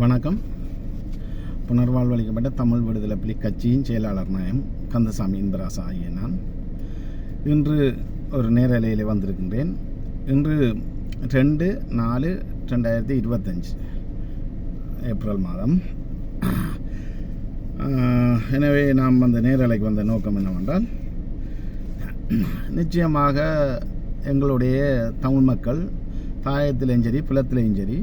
வணக்கம். புனர்வாழ்வளிக்கப்பட்ட தமிழ் விடுதலை புலி கட்சியின் செயலாளர் நாயம் கந்தசாமி இந்திராசா ஆகிய நான். இன்று ஒரு நேரலையில் வந்திருக்கின்றேன். இன்று ரெண்டு நாலு ரெண்டாயிரத்தி இருபத்தஞ்சு ஏப்ரல் மாதம். எனவே நாம் அந்த நேரலைக்கு வந்த நோக்கம் என்னவென்றால் நிச்சயமாக எங்களுடைய தமிழ் மக்கள் தாயத்திலையும் சரி புலத்திலையும் சரி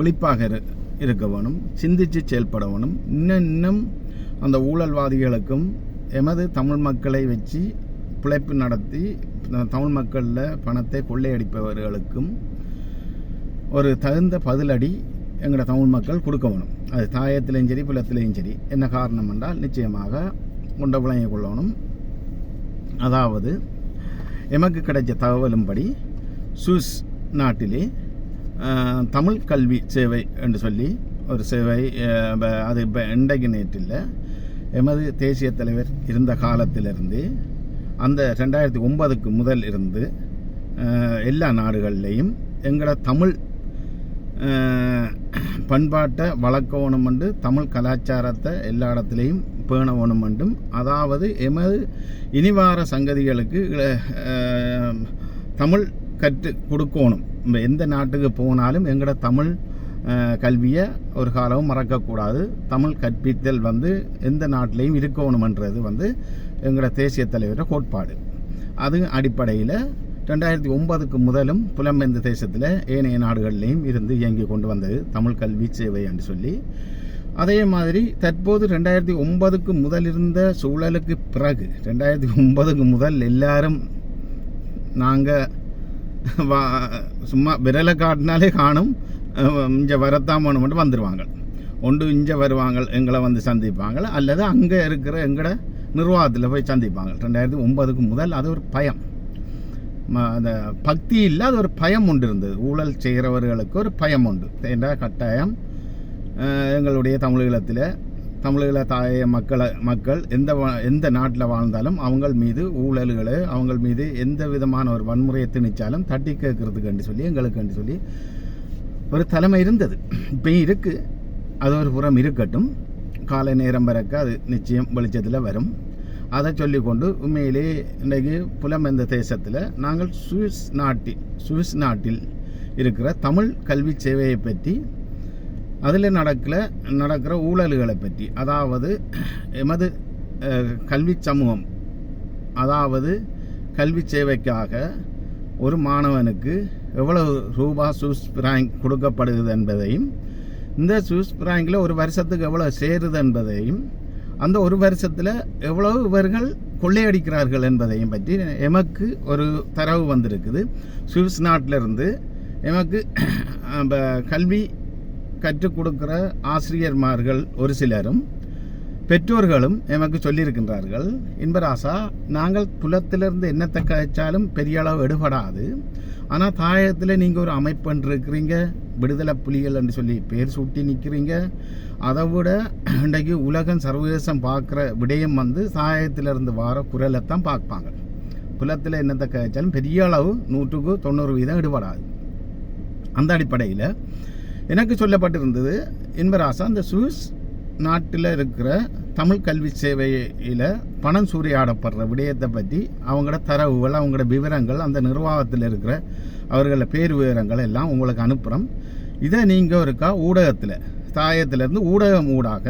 விழிப்பாக இரு இருக்கவனும் சிந்தித்து செயல்படவணும் இன்னும் இன்னும் அந்த ஊழல்வாதிகளுக்கும் எமது தமிழ் மக்களை வச்சு பிழைப்பு நடத்தி தமிழ் மக்களில் பணத்தை கொள்ளையடிப்பவர்களுக்கும் ஒரு தகுந்த பதிலடி எங்களோட தமிழ் மக்கள் கொடுக்க வேணும். அது தாயத்திலையும் சரி புலத்திலையும் சரி. என்ன காரணம் என்றால் நிச்சயமாக கொண்ட விளங்கிக் கொள்ளணும். அதாவது எமக்கு கிடைச்ச தகவலும்படி சுவிஸ் நாட்டிலே தமிழ் கல்வி சேவை என்று சொல்லி ஒரு சேவை ப- அது இப்போ இன்றைக்கு நேற்றில் எமது தேசிய தலைவர் இருந்த காலத்திலிருந்து அந்த ரெண்டாயிரத்தி ஒன்பதுக்கு முதல் இருந்து எல்லா நாடுகள்லேயும் எங்களோட தமிழ் பண்பாட்டை வளர்க்கணும் என்று தமிழ் கலாச்சாரத்தை எல்லா இடத்துலையும் பேணவணும் என்றும் அதாவது எமது இனிவார சங்கதிகளுக்கு தமிழ் கற்று கொடுக்கணும். நம்ம எந்த நாட்டுக்கு போனாலும் எங்களோட தமிழ் கல்வியை ஒரு காலமும் மறக்கக்கூடாது. தமிழ் கற்பித்தல் வந்து எந்த நாட்டிலையும் இருக்கணுமன்றது வந்து எங்களோட தேசிய தலைவரோட கோட்பாடு. அது அடிப்படையில் ரெண்டாயிரத்தி ஒன்பதுக்கு முதலும் புலம்பெயர்ந்த தேசத்தில் ஏனைய நாடுகள்லையும் இருந்து இயங்கி கொண்டு வந்தது தமிழ் கல்வி சேவை என்று சொல்லி. அதே மாதிரி தற்போது ரெண்டாயிரத்தி ஒன்பதுக்கு முதல் இருந்த சூழலுக்கு பிறகு ரெண்டாயிரத்தி ஒன்பதுக்கு முதல் எல்லாரும் நாங்கள் வா சும்மா விரலை காட்டினாலே காணும். இங்கே வரத்தான் போகணும் மட்டும் வந்துடுவாங்க ஒன்று இங்கே வருவாங்க எங்களை வந்து சந்திப்பாங்க. அல்லது அங்கே இருக்கிற எங்களோட நிர்வாகத்தில் போய் சந்திப்பாங்க. ரெண்டாயிரத்தி ஒன்பதுக்கு முதல் அது ஒரு பயம். ம- அந்த பக்தி இல்லை அது ஒரு பயம் உண்டு இருந்தது. ஊழல் செய்கிறவர்களுக்கு ஒரு பயம் உண்டு. என்ற கட்டாயம்? எங்களுடைய தமிழீழத்தில் தமிழீழ தாய மக்களை மக்கள் எந்த வா- எந்த நாட்டில் வாழ்ந்தாலும் அவங்கள் மீது ஊழல்களை அவங்கள் மீது எந்த விதமான ஒரு வன்முறையை திணிச்சாலும் தட்டி கேட்கறதுக்கு சொல்லி எங்களுக்கு சொல்லி ஒரு தலைமை இருந்தது. இப்பயும் இருக்கு. அது ஒரு புறம் இருக்கட்டும். காலை நேரம் பிறக்க அது நிச்சயம் வெளிச்சத்தில் வரும். அதை சொல்லிக்கொண்டு உண்மையிலே இன்றைக்கு புலம்பெந்த தேசத்தில் நாங்கள் சுவிஸ் நாட்டில் சுவிஸ் நாட்டில் இருக்கிற தமிழ் கல்வி சேவையை பற்றி அதில் நடக்கல நடக்கிற ஊழல்களை பற்றி. அதாவது எமது கல்வி சமூகம் அதாவது கல்வி சேவைக்காக ஒரு மாணவனுக்கு எவ்வளவு ரூபா சூஸ் பிராங்க் கொடுக்கப்படுகிறது என்பதையும் இந்த சூஸ் பிராங்கில் ஒரு வருஷத்துக்கு எவ்வளோ சேருது என்பதையும் அந்த ஒரு வருஷத்தில் எவ்வளவு இவர்கள் கொள்ளையடிக்கிறார்கள் என்பதையும் பற்றி எமக்கு ஒரு தரவு வந்திருக்குது. சுவிஸ் நாட்டிலிருந்து எமக்கு கல்வி கற்றுக் கொடுக்குற ஆசிரியர்மார்கள் ஒரு சிலரும் பெற்றோர்களும் எமக்கு சொல்லியிருக்கின்றார்கள் இன்பராசா நாங்கள் புலத்திலிருந்து என்னத்தை கழிச்சாலும் பெரிய அளவு எடுபடாது. ஆனால் தாயத்தில் நீங்கள் ஒரு அமைப்புன்னு இருக்கிறீங்க விடுதலை புலிகள் என்று சொல்லி பேர் சூட்டி நிற்கிறீங்க அதை விட இன்றைக்கு உலகம் சர்வதேசம் பார்க்குற விடயம் வந்து தாயத்திலிருந்து வார குரலை தான் பார்ப்பாங்க. புலத்தில் என்னத்தை கழிச்சாலும் பெரிய அளவு நூற்றுக்கு தொண்ணூறு வீதம் எடுபடாது. அந்த அடிப்படையில் எனக்கு சொல்லப்பட்டிருந்தது இன்பராசா அந்த சுவிஸ் நாட்டில் இருக்கிற தமிழ் கல்வி சேவையில் பணம் சூறையாடப்படுற விடயத்தை பற்றி அவங்களோட தரவுகள் அவங்களோட விவரங்கள் அந்த நிர்வாகத்தில் இருக்கிற அவர்கள பேர் விவரங்கள் எல்லாம் உங்களுக்கு அனுப்புகிறோம் இதை நீங்கள் இருக்கா ஊடகத்தில் தாயத்திலேருந்து ஊடகம் ஊடாக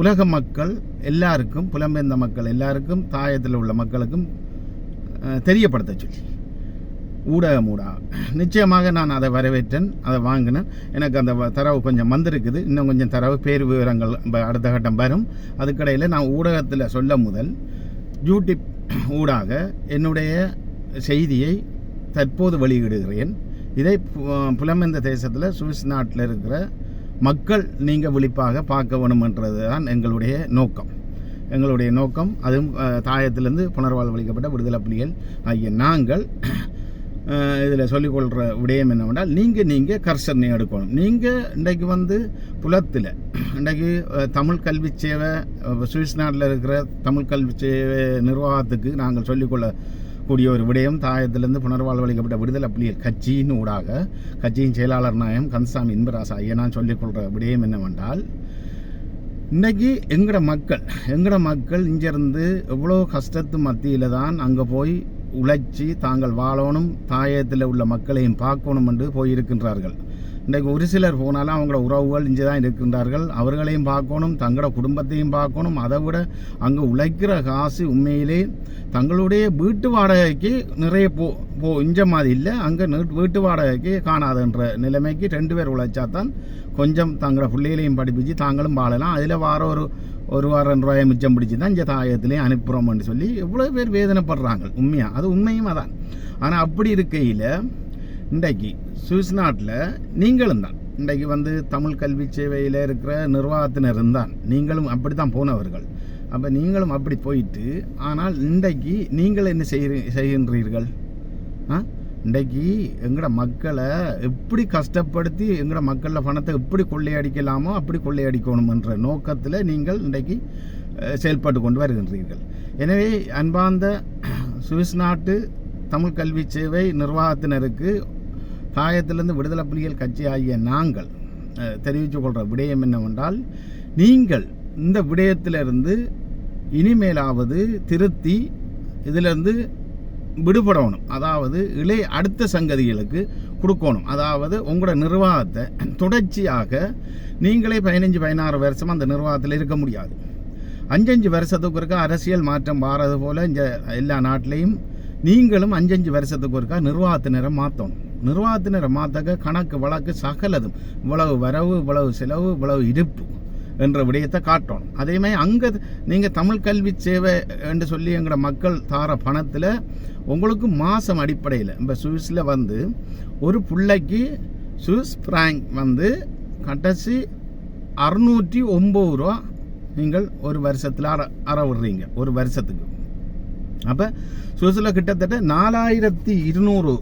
உலக மக்கள் எல்லாருக்கும் புலம்பெயர்ந்த மக்கள் எல்லாருக்கும் தாயத்தில் உள்ள மக்களுக்கும் தெரியப்படுத்த சொல்லி. ஊடகம் ஊடாக நிச்சயமாக நான் அதை வரவேற்றேன் அதை வாங்கினேன். எனக்கு அந்த வ- தரவு கொஞ்சம் வந்திருக்குது. இன்னும் கொஞ்சம் தரவு பேர் விவரங்கள் அடுத்த கட்டம் வரும். அதுக்கடையில் நான் ஊடகத்தில் சொல்ல முதல் யூடியூப் ஊடாக என்னுடைய செய்தியை தற்போது வெளியிடுகிறேன். இதை பு- புலமெந்த தேசத்தில் சுவிஸ் நாட்டில் இருக்கிற மக்கள் நீங்கள் விழிப்பாக பார்க்க வேணுமென்றது தான் எங்களுடைய நோக்கம். எங்களுடைய நோக்கம் அதுவும் தாயத்திலிருந்து புனர்வாழ்வளிக்கப்பட்ட விடுதலை புலிகள் ஆகிய நாங்கள் இதில் சொல்லிக்கொள்கிற விடயம் என்னவென்றால் நீங்கள் நீங்கள் கர்சனை எடுக்கணும். நீங்கள் இன்றைக்கு வந்து புலத்தில் இன்றைக்கு தமிழ் கல்வி சேவை சுவிஸ் நாட்டில் இருக்கிற தமிழ் கல்வி சேவை நிர்வாகத்துக்கு நாங்கள் சொல்லிக்கொள்ள கூடிய ஒரு விடயம் தாயத்திலிருந்து புனர்வாழ்வளிக்கப்பட்ட விடுதலை புலிகள் கட்சியின் ஊடாக கட்சியின் செயலாளர் நாயம் கந்தசாமி இன்பராசா ஐயா நான் சொல்லிக்கொள்கிற விடயம் என்னவென்றால் இன்றைக்கி எங்கட மக்கள் எங்கட மக்கள் இங்கேருந்து எவ்வளோ கஷ்டத்து மத்தியில் தான் அங்கே போய் உழைச்சி தாங்கள் வாழணும் தாயத்தில் உள்ள மக்களையும் பார்க்கணும் என்று போயிருக்கின்றார்கள். இன்றைக்கு ஒரு சிலர் போனாலும் அவங்களோட உறவுகள் இங்கே தான் இருக்கின்றார்கள். அவர்களையும் பார்க்கணும் தங்களோட குடும்பத்தையும் பார்க்கணும். அதை விட அங்கே உழைக்கிற காசு உண்மையிலே தங்களுடைய வீட்டு வாடகைக்கு நிறைய போ போ இஞ்ச மாதிரி இல்லை. அங்கே வீட்டு வாடகைக்கு காணாதுன்ற நிலைமைக்கு ரெண்டு பேர் உழைச்சா தான் கொஞ்சம் தங்களோட பிள்ளைகளையும் படிப்பிச்சு தாங்களும் வாழலாம். அதில் வார ஒரு ஒரு வாரம் ரெண்டு ரூபாயை மிச்சம் பிடிச்சி தான் இந்த தாயத்துலேயும் அனுப்புகிறோம்னு சொல்லி எவ்வளோ பேர் வேதனைப்படுறாங்க உண்மையாக அது உண்மையும் அதான். ஆனால் அப்படி இருக்கையில் இன்றைக்கு சுவிஸ் நாட்டில் நீங்களும் தான். இன்றைக்கு வந்து தமிழ் கல்வி சேவையில் இருக்கிற நிர்வாகத்தினர் தான் நீங்களும் அப்படி தான் போனவர்கள். அப்போ நீங்களும் அப்படி போயிட்டு ஆனால் இன்றைக்கு நீங்கள் என்ன செய்கிற செய்கின்றீர்கள்? ஆ? இன்றைக்கு எங்களோட மக்களை எப்படி கஷ்டப்படுத்தி எங்களோட மக்களில் பணத்தை எப்படி கொள்ளையடிக்கலாமோ அப்படி கொள்ளையடிக்கணுமென்ற நோக்கத்தில் நீங்கள் இன்றைக்கு செயல்பட்டு கொண்டு வருகின்றீர்கள். எனவே அன்பார்ந்த சுவிஸ் நாட்டு தமிழ் கல்வி சேவை நிர்வாகத்தினருக்கு தாயத்திலிருந்து விடுதலை புலிகள் கட்சி ஆகிய நாங்கள் அஹ், தெரிவித்துக் கொள்கிற விடயம் என்னவென்றால் நீங்கள் இந்த விடயத்திலிருந்து இனிமேலாவது திருத்தி இதிலிருந்து விடுபடணும். அதாவது இளைய அடுத்த சங்கதிகளுக்கு கொடுக்கணும். அதாவது உங்களோட நிர்வாகத்தை தொடர்ச்சியாக நீங்களே பதினஞ்சு பதினாறு வருஷம் அந்த நிர்வாகத்தில் இருக்க முடியாது. அஞ்சஞ்சு வருஷத்துக்கு ஒருக்கா அரசியல் மாற்றம் வாரது போல் இந்த எல்லா நாட்டிலையும் நீங்களும் அஞ்சஞ்சு வருஷத்துக்கு ஒருக்கா நிர்வாகத்தினரை மாற்றணும் நிர்வாகத்தினரை மாற்றக்க கணக்கு வழக்கு சகலதும். இவ்வளவு வரவு இவ்வளவு செலவு இவ்வளவு இருப்பு. என்ற விடயத்தை காட்டணும். அதேமாதிரி அங்கே நீங்கள் தமிழ் கல்வி சேவை என்று சொல்லி எங்களோட மக்கள் தார பணத்தில் உங்களுக்கு மாதம் அடிப்படையில் இப்போ சுவிஸில் வந்து ஒரு பிள்ளைக்கு சுவிஸ் ஃப்ராங்க் வந்து கடைசி அறுநூற்றி ஒம்பது ரூபா நீங்கள் ஒரு வருஷத்தில் அற அற விடுறீங்க ஒரு வருஷத்துக்கு. அப்போ சுவிஸில் கிட்டத்தட்ட நாலாயிரத்தி இருநூறு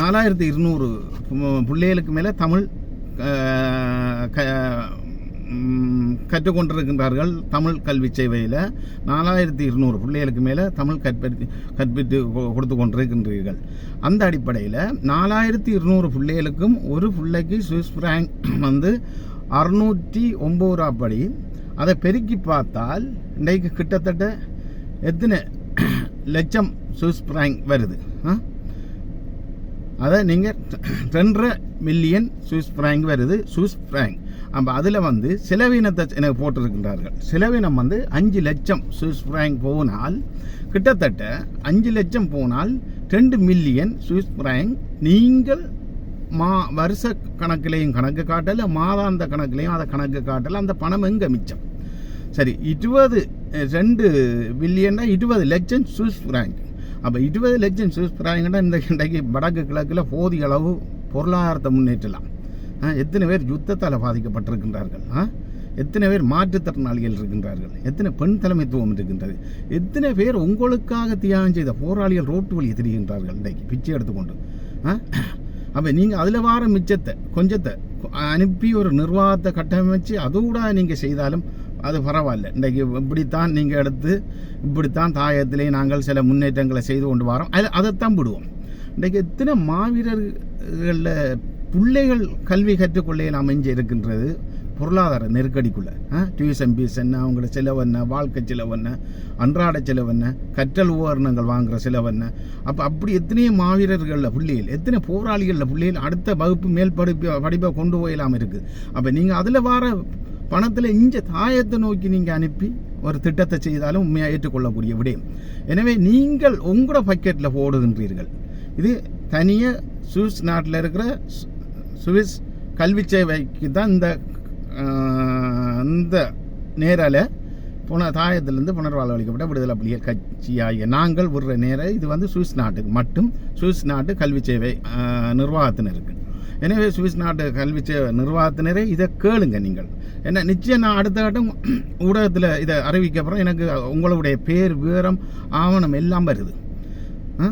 நாலாயிரத்தி இருநூறு பிள்ளைகளுக்கு மேலே தமிழ் க கற்றுக்கொண்டிருக்கின்றார்கள் தமிழ் கல்வி சேவையில். நாலாயிரத்தி இருநூறு பிள்ளைகளுக்கு மேலே தமிழ் கற்பித்து கற்பித்து கொடுத்து கொண்டிருக்கின்றீர்கள். அந்த அடிப்படையில் நாலாயிரத்தி இருநூறு பிள்ளைகளுக்கும் ஒரு பிள்ளைக்கு சுவிஸ் ஃப்ராங்க் வந்து அறுநூற்றி ஒம்பது ரூபா படி. அதை பெருக்கி பார்த்தால் இன்றைக்கு கிட்டத்தட்ட எத்தனை லட்சம் சுவிஸ் ஃப்ராங்க் வருது? அதை நீங்கள் ரெண்டரை மில்லியன் சுவிஸ் ஃப்ராங்க் வருது. சுவிஸ் ஃப்ராங்க் அப்போ அதில் வந்து செலவினத்தை எனக்கு போட்டிருக்கின்றார்கள். செலவினம் வந்து அஞ்சு லட்சம் சுவிஸ் ஃப்ராங்க் போனால் கிட்டத்தட்ட அஞ்சு லட்சம் போனால் ரெண்டு மில்லியன் சுவிஸ் ஃப்ராங்க் நீங்கள் மா வருஷ கணக்கிலையும் கணக்கு காட்டல மாதாந்த கணக்கிலையும் அதை கணக்கு காட்டல அந்த பணம் எங்கே மிச்சம்? சரி இருபது ரெண்டு பில்லியன்னா இருபது லட்சம் சுவிஸ் ஃப்ராங்க் அப்போ இருபது லட்சம் சுவிஸ் ஃப்ராங்க்னா இந்த இன்றைக்கு வடக்கு கிழக்கில் போதிய அளவு பொருளாதாரத்தை முன்னேற்றலாம். எத்தனை பேர் யுத்தத்தால் பாதிக்கப்பட்டிருக்கின்றார்கள்? ஆ எத்தனை பேர் மாற்றுத்திறனாளிகள் இருக்கின்றார்கள்? எத்தனை பெண் தலைமைத்துவம் இருக்கின்றது? எத்தனை பேர் உங்களுக்காக தியாகம் செய்த போராளிகள் ரோட்டு வழியை திரிகின்றார்கள் இன்றைக்கு? பிச்சை எடுத்துக்கொண்டு. ஆ அப்போ நீங்கள் அதில் வார மிச்சத்தை கொஞ்சத்தை அனுப்பி ஒரு நிர்வாகத்தை கட்டமைச்சு அதோட நீங்கள் செய்தாலும் அது பரவாயில்ல. இன்றைக்கு இப்படித்தான் நீங்கள் எடுத்து இப்படித்தான் தாயத்திலே நாங்கள் சில முன்னேற்றங்களை செய்து கொண்டு வரோம். அதை அதைத்தான் விடுவோம். இன்றைக்கு எத்தனை மாவீரர்களில் பிள்ளைகள் கல்வி கற்றுக்கொள்ளையில் அமைஞ்சு இருக்கின்றது பொருளாதார நெருக்கடிக்குள்ளே. டியூஷன் பீஸ் என்ன அவங்களோட செலவென்ன என்ன வாழ்க்கை செலவென்ன அன்றாட செலவென்ன என்ன கற்றல் உபகரணங்கள் வாங்குகிற செலவென்ன அப்போ அப்படி எத்தனையோ மாவீரர்களில் பிள்ளைகள் எத்தனை போராளிகளில் பிள்ளைகள் அடுத்த வகுப்பு மேல் படிப்பு படிப்பை கொண்டு போயிடாமல் இருக்குது அப்போ நீங்கள் அதில் வர பணத்தில் இஞ்ச தாயத்தை நோக்கி நீங்கள் அனுப்பி ஒரு திட்டத்தை செய்தாலும் உண்மையாக ஏற்றுக்கொள்ளக்கூடிய விடயம். எனவே நீங்கள் உங்களோட பக்கெட்டில் போடுகின்றீர்கள். இது தனியாக சுவிஸ் நாட்டில் இருக்கிற சுவிஸ் கல்வி சேவைக்கு தான் இந்த அந்த இந்த புன தாயத்திலிருந்து புனர்வாழ்வளிக்கப்பட்ட விடுதலை புலிகள் கட்சியாகிய நாங்கள் விடுற நேர இது வந்து சுவிஸ் நாட்டுக்கு மட்டும். சுவிஸ் நாட்டு கல்வி சேவை நிர்வாகத்தினருக்கு. எனவே சுவிஸ் நாட்டு கல்வி சேவை நிர்வாகத்தினரே இதை கேளுங்க நீங்கள். என்ன நிச்சயம் நான் அடுத்த கட்டம் ஊடகத்தில் இதை அறிவிக்கப்புறம் எனக்கு உங்களுடைய பேர் விவரம் ஆவணம் எல்லாம் வருது. ஆ?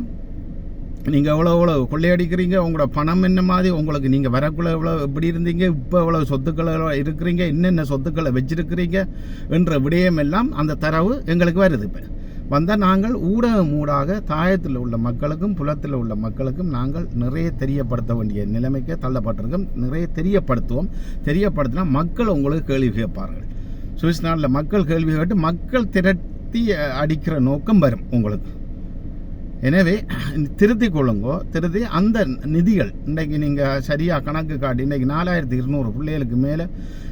நீங்கள் எவ்வளோ எவ்வளோ கொள்ளையடிக்கிறீங்க? உங்களோட பணம் என்ன மாதிரி? உங்களுக்கு நீங்கள் வரக்குள்ள எவ்வளோ எப்படி இருந்தீங்க? இப்போ எவ்வளோ சொத்துக்களை இருக்கிறீங்க? என்னென்ன சொத்துக்களை வச்சிருக்கிறீங்க? என்ற விடயம் எல்லாம் அந்த தரவு எங்களுக்கு வருது இப்போ. வந்தால் நாங்கள் ஊடகம் ஊடாக தாயத்தில் உள்ள மக்களுக்கும் புலத்தில் உள்ள மக்களுக்கும் நாங்கள் நிறைய தெரியப்படுத்த வேண்டிய நிலைமைக்கு தள்ளப்பட்டிருக்கோம். நிறைய தெரியப்படுத்துவோம். தெரியப்படுத்தினா மக்கள் உங்களுக்கு கேள்வி கேட்பார்கள். சுவிஸ் நாட்டில் மக்கள் கேள்வி கேட்டு மக்கள் திரட்டி அடிக்கிற நோக்கம் வரும் உங்களுக்கு. எனவே திருத்தி கொள்ளுங்கோ திருத்தி அந்த நிதிகள் இன்றைக்கு நீங்கள் சரியாக கணக்கு காட்டி இன்றைக்கு நாலாயிரத்தி இருநூறு பிள்ளைகளுக்கு மேலே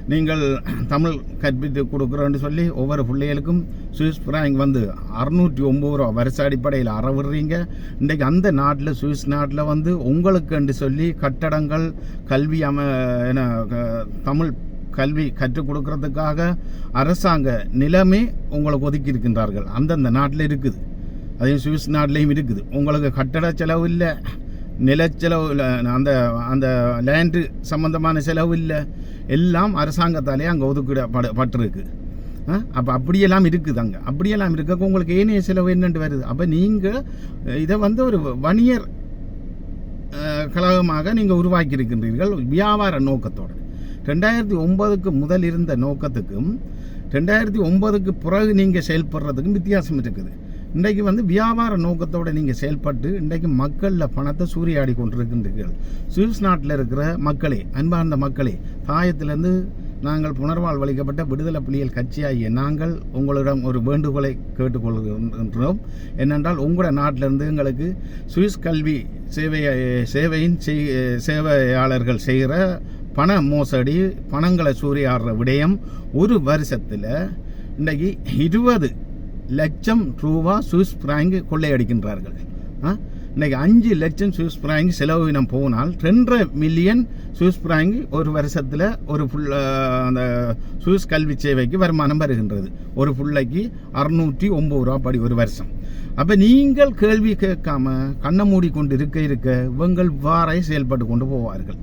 நீங்கள் தமிழ் கற்பித்து கொடுக்குறோன்னு சொல்லி ஒவ்வொரு பிள்ளைகளுக்கும் சுவிஸ் பிராங்க் வந்து அறுநூற்றி ஒம்பது ரூபா வருஷ அடிப்படையில் அறவிடுறீங்க. இன்றைக்கு அந்த நாட்டில் சுவிஸ் நாட்டில் வந்து உங்களுக்குன்னு சொல்லி கட்டடங்கள் கல்வி அம என க- தமிழ் கல்வி கற்றுக் கொடுக்கறதுக்காக அரசாங்க நிலமே உங்களுக்கு ஒதுக்கி இருக்கின்றார்கள். அந்தந்த நாட்டில் இருக்குது. அதையும் சுவிஸ் நாட்டிலையும் இருக்குது. உங்களுக்கு கட்டட செலவு இல்லை நிலச்செலவு இல்லை அந்த அந்த லேண்டு சம்மந்தமான செலவு இல்லை. எல்லாம் அரசாங்கத்தாலே அங்கே ஒதுக்கிடப்பட பட்டிருக்கு. அப்போ அப்படியெல்லாம் இருக்குது அங்கே. அப்படியெல்லாம் இருக்க உங்களுக்கு ஏனைய செலவு என்னென்று வருது? அப்போ நீங்கள் இதை வந்து ஒரு வணிகர் கழகமாக நீங்கள் உருவாக்கியிருக்கின்றீர்கள் வியாபார நோக்கத்தோடு. ரெண்டாயிரத்தி ஒன்பதுக்கு முதல் இருந்த நோக்கத்துக்கும் ரெண்டாயிரத்தி ஒன்பதுக்கு பிறகு நீங்கள் செயல்படுறதுக்கும் வித்தியாசம் இருக்குது. இன்றைக்கு வந்து வியாபார நோக்கத்தோடு நீங்கள் செயல்பட்டு இன்றைக்கு மக்களில் பணத்தை சூறையாடி கொண்டிருக்கின்றீர்கள். சுவிஸ் நாட்டில் இருக்கிற மக்களே அன்பார்ந்த மக்களே தாயத்திலிருந்து நாங்கள் புனர்வாழ் வழிக்கப்பட்ட விடுதலை புலிகள் கட்சியாகிய நாங்கள் உங்களிடம் ஒரு வேண்டுகோளை கேட்டுக்கொள்கின்றோம். என்னென்றால் உங்களோட நாட்டிலிருந்து எங்களுக்கு சுவிஸ் கல்வி சேவை சேவையின் செய்- சேவையாளர்கள் செய்கிற பண மோசடி பணங்களை சூறையாடுற விடயம் ஒரு வருஷத்தில் இன்றைக்கு இருபது லட்சம் ரூபா சுவிஸ் பிராங்க் கொள்ளையடிக்கின்றார்கள். ஆ? இன்னைக்கு அஞ்சு லட்சம் சுவிஸ் பிராங்க் செலவினம் போனால் ரெண்டரை மில்லியன் சுவிஸ் பிராங்க் ஒரு வருஷத்தில் ஒரு புல் அந்த சுவிஸ் கல்வி சேவைக்கு வருமானம் வருகின்றது. ஒரு பிள்ளைக்கு அறுநூற்றி ஒம்பது ரூபா படி ஒரு வருஷம். அப்போ நீங்கள் கேள்வி கேட்காம கண்ணை மூடி கொண்டு இருக்க இருக்க இவங்கள் வாரை செயல்பட்டு கொண்டு போவார்கள்.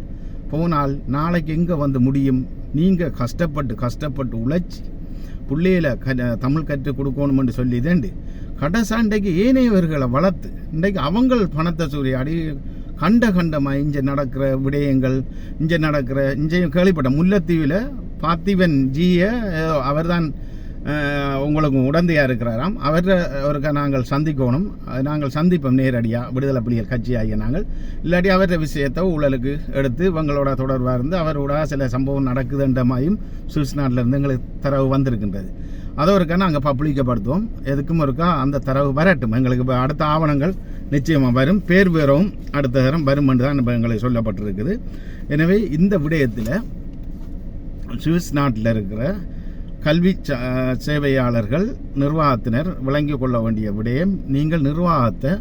போனால் நாளைக்கு எங்கே வந்து முடியும்? நீங்கள் கஷ்டப்பட்டு கஷ்டப்பட்டு உழைச்சி பிள்ளையில க தமிழ் கற்றுக் கொடுக்கணும்னு சொல்லி தேண்டு இன்றைக்கு ஏனையவர்களை வளர்த்து இன்றைக்கு அவங்கள் பணத்தை சூறையாடி கண்ட கண்டமாக இங்கே நடக்கிற விடயங்கள் இங்கே நடக்கிற இங்கேயும் கேள்விப்பட்ட முல்லைத்தீவில் பார்த்திபன் ஜியை அவர்தான் தான் உங்களுக்கு உடந்தையாக இருக்கிறாராம். அவரை அவருக்கு நாங்கள் சந்திக்கணும். நாங்கள் சந்திப்போம் நேரடியாக விடுதலை புலிகள் கட்சியாகிய நாங்கள். இல்லாட்டி அவர விஷயத்தை ஊழலுக்கு எடுத்து இவங்களோட தொடர்பாக இருந்து அவரோட சில சம்பவம் நடக்குதுன்ற மாதிரியும் சுவிஸ் நாட்டில் இருந்து எங்களுக்கு தரவு வந்திருக்கின்றது. அதை ஒருக்கா நாங்கள் பப்ளிக்கப்படுத்துவோம். எதுக்கும் இருக்கா அந்த தரவு வரட்டும். எங்களுக்கு அடுத்த ஆவணங்கள் நிச்சயமாக வரும். பேர் பேரவும் அடுத்த தரம் வரும் என்று தான் எங்களுக்கு சொல்லப்பட்டிருக்குது. எனவே இந்த விடயத்தில் சுவிஸ் நாட்டில் இருக்கிற கல்வி ச- சேவையாளர்கள் நிர்வாகத்தினர் விளங்கிக் கொள்ள வேண்டிய விடயம் நீங்கள் நிர்வாகத்தை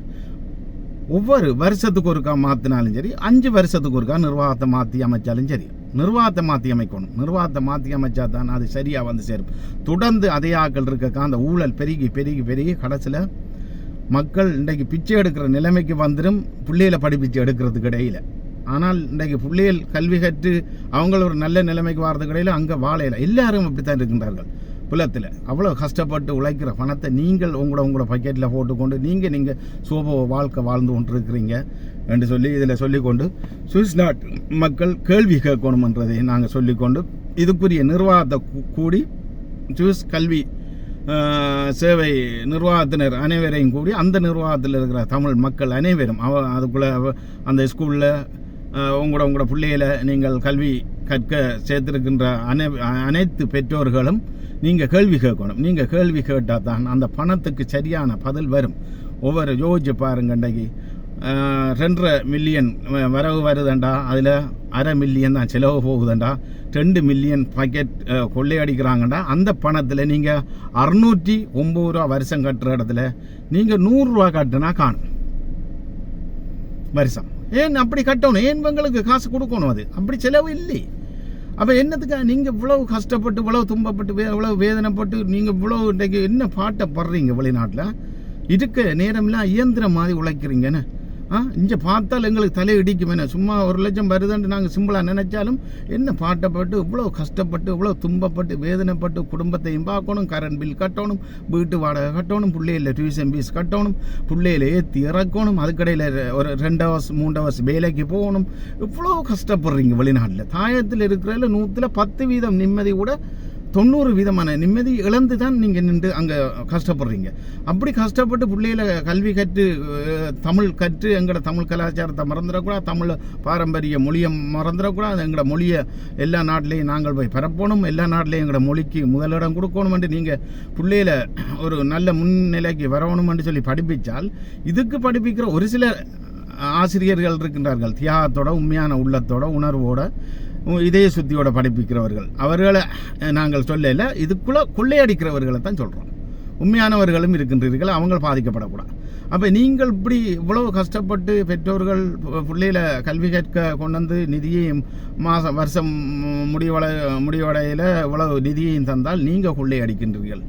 ஒவ்வொரு வருஷத்துக்கு ஒருக்கா மாற்றினாலும் சரி அஞ்சு வருஷத்துக்கு ஒருக்கா நிர்வாகத்தை மாற்றி அமைச்சாலும் சரி நிர்வாகத்தை மாற்றி அமைக்கணும். நிர்வாகத்தை மாற்றி அமைச்சா தான் அது சரியாக வந்து சேரும். தொடர்ந்து அதே ஆக்கள் இருக்கக்கா அந்த ஊழல் பெருகி பெருகி பெருகி கடைசியில் மக்கள் இன்றைக்கு பிச்சை எடுக்கிற நிலைமைக்கு வந்துடும் பிள்ளைகளை படிப்பிச்சு எடுக்கிறதுக்கு இடையில. ஆனால் இன்றைக்கு பிள்ளைகள் கல்வி கற்று அவங்கள ஒரு நல்ல நிலைமைக்கு வர்றதுக்கு இடையில அங்கே வாழையில எல்லாரும் அப்படித்தான் இருக்கின்றார்கள். புலத்தில். அவ்வளோ கஷ்டப்பட்டு உழைக்கிற பணத்தை நீங்கள் உங்களோட உங்களோட பக்கெட்டில் போட்டுக்கொண்டு நீங்கள் நீங்கள் சோப வாழ்க்கை வாழ்ந்து கொண்டிருக்கிறீங்க என்று சொல்லி இதில் சொல்லிக்கொண்டு சுவிஸ் நாட்டு மக்கள் கேள்வி கேட்கணுமன்றதை நாங்கள் சொல்லிக்கொண்டு இதுக்குரிய நிர்வாகத்தை கூடி சுவிஸ் கல்வி சேவை நிர்வாகத்தினர் அனைவரையும் கூடி அந்த நிர்வாகத்தில் இருக்கிற தமிழ் மக்கள் அனைவரும் அவ அதுக்குள்ளே அந்த ஸ்கூலில் உங்களோட உங்களோட பிள்ளைகளை நீங்கள் கல்வி கற்க சேர்த்திருக்கின்ற அனை அனைத்து பெற்றோர்களும் நீங்கள் கேள்வி கேட்கணும். நீங்கள் கேள்வி கேட்டால் தான் அந்த பணத்துக்கு சரியான பதில் வரும். ஒவ்வொரு யோசிச்சு பாருங்க இன்றைக்கு ரெண்டரை மில்லியன் வரவு வருதுண்டா. அதில் அரை மில்லியன் தான் செலவு போகுதுண்டா. ரெண்டு மில்லியன் பாக்கெட் கொள்ளையடிக்கிறாங்கண்டா. அந்த பணத்தில் நீங்கள் அறுநூற்றி ஒம்பது ரூபா வருஷம் கட்டுற இடத்துல நீங்கள் நூறுரூவா கட்டுனா காணும். வருஷம். ஏன் அப்படி கட்டணும்? ஏன் உங்களுக்கு காசு கொடுக்கணும் அது? அப்படி செலவு இல்லை. அப்போ என்னத்துக்காக நீங்கள் இவ்வளவு கஷ்டப்பட்டு இவ்வளவு துன்பப்பட்டு வே- இவ்வளவு வேதனைப்பட்டு நீங்கள் இவ்வளோ இன்றைக்கு என்ன பாட்டை படுறீங்க வெளிநாட்டில்? இருக்க நேரம்லாம் இயந்திரம் மாதிரி உழைக்கிறீங்கன்னு. ஆ? இங்கே பார்த்தால் எங்களுக்கு தலை இடிக்குமே சும்மா ஒரு லட்சம் வருதுன்ட்டு நாங்கள் சிம்பிளாக நினைச்சாலும் என்ன பாட்டப்பட்டு இவ்வளோ கஷ்டப்பட்டு இவ்வளோ துன்பப்பட்டு வேதனைப்பட்டு குடும்பத்தையும் பார்க்கணும் கரண்ட் பில் கட்டணும் வீட்டு வாடகை கட்டணும் பிள்ளையில டியூஷன் ஃபீஸ் கட்டணும் பிள்ளையில ஏற்றி இறக்கணும் அதுக்கடையில் ஒரு ரெண்டு ஹவர்ஸ் மூணு ஹவர்ஸ் வேலைக்கு போகணும். இவ்வளோ கஷ்டப்படுறீங்க வெளிநாட்டில். தாயத்தில் இருக்கிறதுல நூற்றில் பத்து வீதம் நிம்மதி கூட தொண்ணூறு விதமான நிம்மதி இழந்து தான் நீங்கள் நின்று அங்கே கஷ்டப்படுறீங்க. அப்படி கஷ்டப்பட்டு பிள்ளைகளை கல்வி கற்று தமிழ் கற்று எங்களோட தமிழ் கலாச்சாரத்தை மறந்துடக்கூடாது தமிழ் பாரம்பரிய மொழியை மறந்துடக்கூடாது எங்களோட மொழியை எல்லா நாட்டிலையும் நாங்கள் போய் பரப்பணும் எல்லா நாட்டிலையும் எங்களோட மொழிக்கு முதலிடம் கொடுக்கணுமென்று நீங்கள் பிள்ளையில ஒரு நல்ல முன்னிலைக்கு வரணும்னு சொல்லி படிப்பிச்சால் இதுக்கு படிப்பிக்கிற ஒரு சில ஆசிரியர்கள் இருக்கின்றார்கள். தியாகத்தோட உண்மையான உள்ளத்தோட உணர்வோட இதய சுத்தியோட படிப்பிக்கிறவர்கள். அவர்களை நாங்கள் சொல்லல. இதுக்குள்ளே கொள்ளையடிக்கிறவர்களை தான் சொல்கிறோம் உண்மையானவர்களும் இருக்கின்றீர்கள் அவங்க பாதிக்கப்படக்கூடாது. அப்போ நீங்கள் இப்படி இவ்வளவு கஷ்டப்பட்டு பெற்றோர்கள் பிள்ளையில கல்வி கற்க கொண்டு வந்து நிதியையும் மாதம் வருஷம் முடிவடை முடிவடையில் இவ்வளவு நிதியையும் தந்தால் நீங்கள் கொள்ளையடிக்கின்றீர்கள்.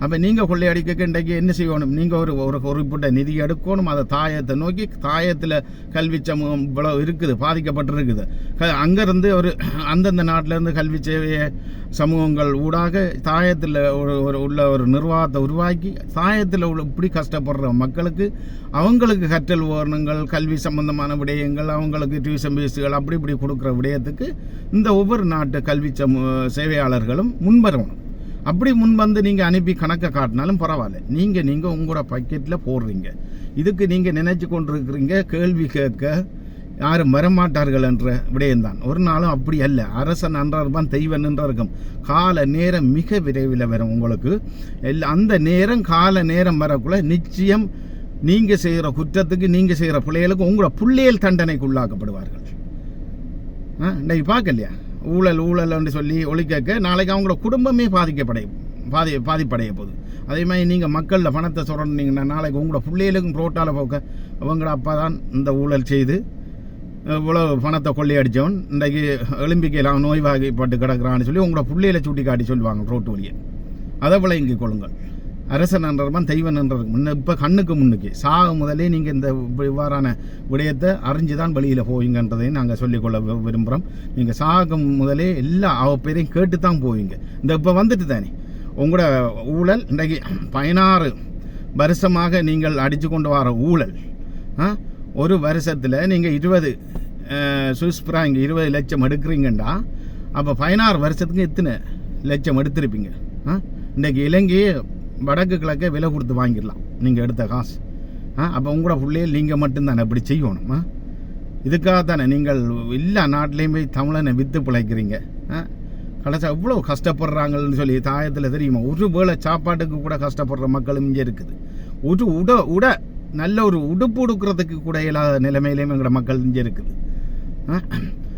அப்போ நீங்கள் கொள்ளையடிக்க இன்றைக்கு என்ன செய்யணும்? நீங்கள் ஒரு ஒரு குறிப்பிட்ட நிதி எடுக்கணும் அதை தாயத்தை நோக்கி தாயத்தில் கல்வி சமூகம் இவ்வளோ இருக்குது பாதிக்கப்பட்டிருக்குது. க- அங்கேருந்து ஒரு அந்தந்த நாட்டிலேருந்து கல்வி சேவையை சமூகங்கள் ஊடாக தாயத்தில் ஒரு ஒரு உள்ள ஒரு நிர்வாகத்தை உருவாக்கி தாயத்தில் உள்ள இப்படி கஷ்டப்படுற மக்களுக்கு அவங்களுக்கு கற்றல் உபகரணங்கள் கல்வி சம்பந்தமான விடயங்கள் அவங்களுக்கு டியூஷன் ஃபீஸுகள் அப்படி இப்படி கொடுக்குற விடயத்துக்கு இந்த ஒவ்வொரு நாட்டு கல்வி சமூ சேவையாளர்களும் முன்வரணும். அப்படி முன் வந்து நீங்கள் அனுப்பி கணக்கை காட்டினாலும் பரவாயில்ல. நீங்கள் நீங்கள் உங்களோட பக்கெட்டில் போடுறீங்க. இதுக்கு நீங்கள் நினைச்சு கொண்டிருக்கிறீங்க கேள்வி கேட்க யாரும் வரமாட்டார்கள் என்ற விடயம்தான். ஒரு நாளும் அப்படி அல்ல. அரசன் நன்றார்பான் தெய்வன் நின்ற கால நேரம் மிக விரைவில் வரும் உங்களுக்கு. அந்த நேரம் கால நேரம் வரக்குள்ள நிச்சயம் நீங்கள் செய்கிற குற்றத்துக்கு நீங்கள் செய்கிற பிள்ளைகளுக்கு உங்களோட பிள்ளைகள் தண்டனைக்கு உள்ளாக்கப்படுவார்கள். ஆ இன்றைக்கு பார்க்கலையா? ஊழல் ஊழல்னு சொல்லி ஒழிக்க நாளைக்கு அவங்களோட குடும்பமே பாதிக்கப்படைய பாதி பாதிப்படைய போகுது. அதே மாதிரி நீங்கள் மக்களில் பணத்தை சொல்கிறீங்கன்னா நாளைக்கு உங்களோட பிள்ளைகளுக்கும் ரோட்டால் போக்க அவங்களோட அப்பா தான் இந்த ஊழல் செய்து இவ்வளோ பணத்தை கொள்ளையடித்தவன் இன்றைக்கு எலும்பிக்கையில் அவன் நோய்வாகிப்பட்டு கிடக்குறான்னு சொல்லி உங்களோட பிள்ளையில சுட்டி காட்டி சொல்லுவாங்க ரோட்டு வழியை. அதை விளங்கிக் கொள்ளுங்கள். அரசன் என்றவன் தெய்வன் என்றதுக்கு முன்ன இப்போ கண்ணுக்கு முன்னுக்கு. சாக முதலே நீங்கள் இந்த இவ்வாறான விடயத்தை அறிஞ்சு தான் வெளியில் போவீங்கன்றதையும் நாங்கள் சொல்லிக்கொள்ள விரும்புகிறோம் நீங்கள் சாகம் முதலே எல்லா அவ பேரையும் கேட்டு தான் போவீங்க. இந்த இப்போ வந்துட்டு தானே. உங்களோட ஊழல் இன்றைக்கு பதினாறு வருஷமாக நீங்கள் அடித்து கொண்டு வர ஊழல் ஆ? ஒரு வருஷத்தில் நீங்கள் இருபது சுஸ்பிரா இங்கே இருபது லட்சம் எடுக்கிறீங்கண்டா. அப்போ பதினாறு வருஷத்துக்கு எத்தனை லட்சம் எடுத்திருப்பீங்க இன்றைக்கு இன்றைக்கி இலங்கையே வடக்கு கிழக்கே விலை கொடுத்து வாங்கிடலாம். நீங்கள் எடுத்த காசு. ஆ அப்போ உங்களோட பிள்ளையே நீங்கள் மட்டும்தானே இப்படி செய்யணும் ஆ? இதுக்காக தானே நீங்கள் எல்லா நாட்டிலையும் போய் தமிழனை விற்று பிழைக்கிறீங்க ஆ? கடைசா இவ்வளோ கஷ்டப்படுறாங்கன்னு சொல்லி தாயத்தில் தெரியுமா? ஒரு வேளை சாப்பாட்டுக்கு கூட கஷ்டப்படுற மக்களும் இங்கே இருக்குது. ஒரு உட உட நல்ல ஒரு உடுப்பு உடுக்கிறதுக்கு கூட இல்லாத நிலைமையிலையும் எங்களோட மக்கள் இங்கே இருக்குது ஆ?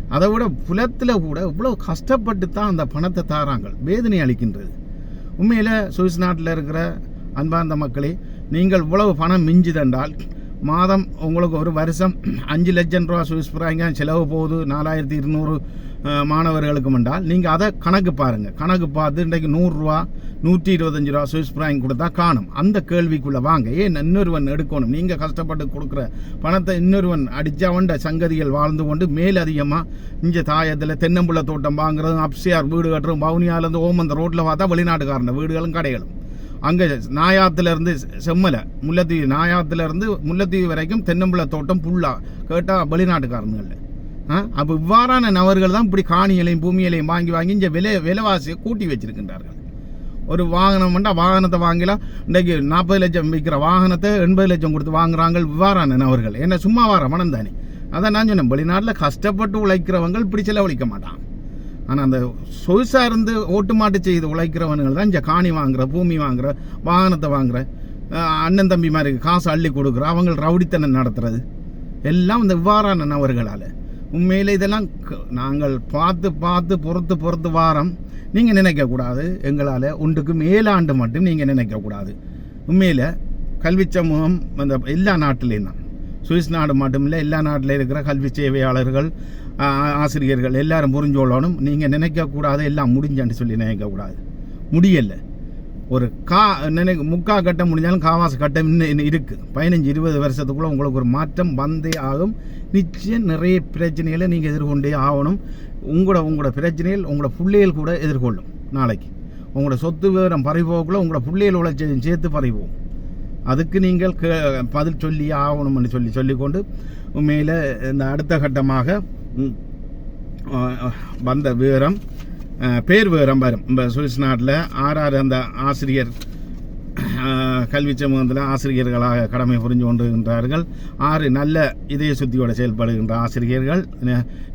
அதை விட புலத்தில் கூட இவ்வளோ கஷ்டப்பட்டு தான் அந்த பணத்தை தாராங்க வேதனை அளிக்கின்றது. உண்மையில் சுவிஸ் நாட்டில் இருக்கிற அன்பார்ந்த மக்களே நீங்கள் இவ்வளவு பணம் மிஞ்சுதென்றால் மாதம் உங்களுக்கு ஒரு வருஷம் அஞ்சு லட்சம் ரூபா சுவிஸ் பிராங்க செலவு போகுது நாலாயிரத்தி இருநூறு மாணவர்களுக்கும் என்றால் நீங்கள் அதை கணக்கு பாருங்கள் கணக்கு பார்த்து இன்றைக்கு நூறுரூவா நூற்றி இருபத்தஞ்சு ரூபா சுவிஸ் பிராங்க் கொடுத்தா காணும். அந்த கேள்விக்குள்ளே வாங்க. ஏன் இன்னொருவன் எடுக்கணும்? நீங்கள் கஷ்டப்பட்டு கொடுக்குற பணத்தை இன்னொருவன் அடித்து சங்கதிகள் வாழ்ந்து கொண்டு மேல் அதிகமாக இங்கே தாயத்தில் தென்னம்புள்ள தோட்டம் வாங்குறதும் அப்சியார் வீடு கட்டுறதும் பவுனியாலேருந்து ஓமந்த ரோட்டில் பார்த்தா வெளிநாட்டுக்காரன் வீடுகளும் கடைகளும். அங்கே நாயாத்துலேருந்து செம்மலை முல்லைத்தீவு நாயாத்துலேருந்து முல்லைத்தீவு வரைக்கும் தென்னம்புள்ள தோட்டம் புல்லா கேட்டால் வெளிநாட்டுக்காரனுங்களில் அப்போ இவ்வாறான நபர்கள் தான் இப்படி காணிகளையும் பூமிகளையும் வாங்கி வாங்கி இங்கே விலை விலைவாசியை கூட்டி வச்சிருக்கின்றார்கள். ஒரு வாகனம் வந்தால் வாகனத்தை வாங்கலாம். இன்றைக்கு நாற்பது லட்சம் விற்கிற வாகனத்தை எண்பது லட்சம் கொடுத்து வாங்குறாங்க இவ்வாறான நபர்கள். என்ன சும்மா வர மனம் தானே அதான் நான் சொன்னேன் வெளிநாட்டில் கஷ்டப்பட்டு உழைக்கிறவங்க இப்படி செலவழிக்க மாட்டான். ஆனால் அந்த சொகுசாக இருந்து ஓட்டு மாட்டு செய்து உழைக்கிறவனுங்கள் தான் இங்கே காணி வாங்குற பூமி வாங்குற வாகனத்தை வாங்குற அண்ணன் தம்பி மாதிரி காசு அள்ளி கொடுக்குற அவங்க ரவுடித்தனம் நடத்துறது. எல்லாம் இந்த இவ்வாறான நபர்களால். உண்மையில் இதெல்லாம் க- நாங்கள் பார்த்து பார்த்து பொறுத்து பொறுத்து வாரம் நீங்கள் நினைக்கக்கூடாது எங்களால் ஒன்றுக்கு மேலாண்டு மட்டும் நீங்கள் நினைக்கக்கூடாது உண்மையில் கல்வி சமூகம் அந்த எல்லா நாட்டிலையும் தான். சுவிஸ் நாடு மட்டும் இல்லை எல்லா நாட்டில் இருக்கிற கல்வி சேவையாளர்கள் ஆசிரியர்கள் எல்லாரும் புரிஞ்சோளனும் நீங்கள் நினைக்கக்கூடாது எல்லாம் முடிஞ்சன்னு சொல்லி நினைக்கக்கூடாது முடியலை. ஒரு கா நினை முக்கா கட்டம் முடிஞ்சாலும் காவாசு கட்டம் இன்னும் இருக்குது பதினஞ்சு இருபது வருஷத்துக்குள்ளே உங்களுக்கு ஒரு மாற்றம் வந்தே ஆகும். நிச்சயம் நிறைய பிரச்சனைகளை நீங்கள் எதிர்கொண்டே ஆகணும். உங்களோட உங்களோட பிரச்சனைகள் உங்களோட பிள்ளைகள் கூட எதிர்கொள்ளும் நாளைக்கு. உங்களோட சொத்து விவரம் பறிபோக்குள்ள உங்களோட பிள்ளைகள் உழைச்சதையும் சேர்த்து பறிவோம். அதுக்கு நீங்கள் கே பதில் சொல்லி ஆகணும்னு சொல்லி சொல்லிக்கொண்டு உண்மையில் இந்த அடுத்த கட்டமாக வந்த விவரம் பேர் விவரம் இந்த சுவிஸ் நாட்டில் ஆறாறு ஆறு அந்த ஆசிரியர் கல்வி சமூகத்தில் ஆசிரியர்களாக கடமை புரிஞ்சு கொண்டிருக்கின்றார்கள். ஆறு நல்ல இதய சுத்தியோடு செயல்படுகின்ற ஆசிரியர்கள்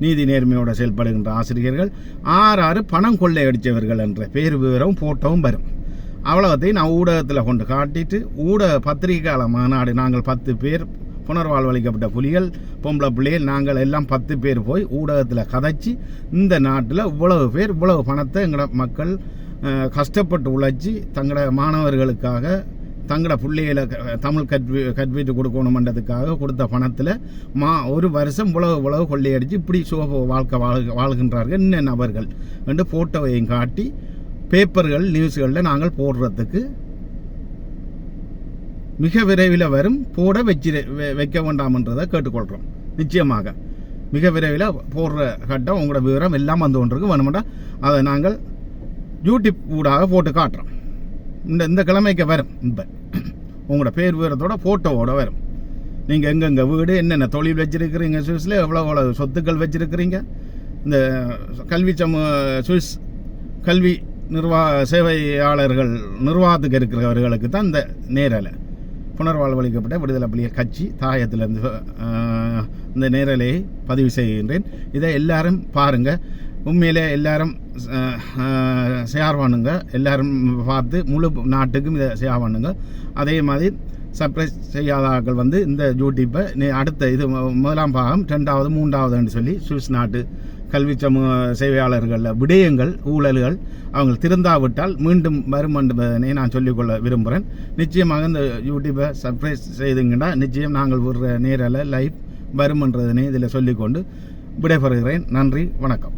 நீதி நேர்மையோட செயல்படுகின்ற ஆசிரியர்கள். ஆறு ஆறு பணம் கொள்ளையடித்தவர்கள் என்ற பேர் விவரம் போட்டோவும் வரும். அவ்வளோத்தையும் நான் ஊடகத்தில் கொண்டு காட்டிட்டு ஊடக பத்திரிகையாளர் மாநாடு நாங்கள் பத்து பேர் புனர்வாழ்வளிக்கப்பட்ட புலிகள் பொம்பளை பிள்ளைகள் நாங்கள் எல்லாம் பத்து பேர் போய் ஊடகத்தில் கதைச்சி இந்த நாட்டில் இவ்வளவு பேர் இவ்வளவு பணத்தை எங்களோட மக்கள் கஷ்டப்பட்டு உழைச்சி தங்களோட மாணவர்களுக்காக தங்களோட பிள்ளைகளை க- தமிழ் கற்பி கற்பிட்டு கொடுக்கணுமன்றதுக்காக கொடுத்த பணத்தில் மா ஒரு வருஷம் உழவு உழவு கொள்ளையடிச்சு இப்படி சோப வாழ்க்கை வாழ் வாழ்கின்றார்கள். இன்ன நபர்கள் என்று ஃபோட்டோவையும் காட்டி பேப்பர்கள் நியூஸ்களில் நாங்கள் போடுறதுக்கு மிக விரைவில் வரும் போட வச்சு வைக்க வேண்டாம்ன்றதை கேட்டுக்கொள்கிறோம் நிச்சயமாக. மிக விரைவில் போடுற கட்டம் உங்களோட விவரம் எல்லாம் வந்து கொண்டிருக்கு வேணுமெண்டா அதை நாங்கள் யூடியூப் ஊடாக போட்டு காட்டுறோம். இந்த இந்த கிழமைக்கு வரும். இப்போ உங்களோட பேர் விவரத்தோட ஃபோட்டோவோட வரும். நீங்கள் எங்கெங்கே வீடு என்னென்ன தொழில் வச்சுருக்கிறீங்க சுவிஸில்? எவ்வளோ எவ்வளோ சொத்துக்கள் வச்சுருக்கிறீங்க? இந்த கல்வி சமூக சுவிஸ் கல்வி நிர்வா சேவையாளர்கள் நிர்வாகத்துக்கு இருக்கிறவர்களுக்கு தான் இந்த நேரலை. புனர்வாழ்வளிக்கப்பட்ட விடுதலை புலிகள் கட்சி தாயத்திலிருந்து இந்த நேரலையை பதிவு செய்கின்றேன். இதை எல்லாரும் பாருங்கள் உண்மையிலே எல்லாரும் ஷேர் பண்ணுங்க. எல்லாரும் பார்த்து முழு நாட்டுக்கும் இதை ஷேர் பண்ணுங்க. அதே மாதிரி சர்ப்ரைஸ் செய்யாதார்கள் வந்து இந்த யூடியூப்பை அடுத்த இது முதலாம் பாகம் ரெண்டாவது மூன்றாவதுன்னு சொல்லி சுவிஸ் நாட்டு கல்வி சமூக சேவையாளர்கள் விடயங்கள் ஊழல்கள் அவங்க திருந்தாவிட்டால் மீண்டும் வரும் என்பதனை நான் சொல்லிக்கொள்ள விரும்புகிறேன். நிச்சயமாக இந்த யூடியூப்பை சர்ப்ரைஸ் செய்துங்கன்னா நிச்சயம் நாங்கள் விடுற நேரில் லைவ் வரும் என்றதனை இதில் சொல்லிக்கொண்டு விடைபெறுகிறேன். நன்றி வணக்கம்.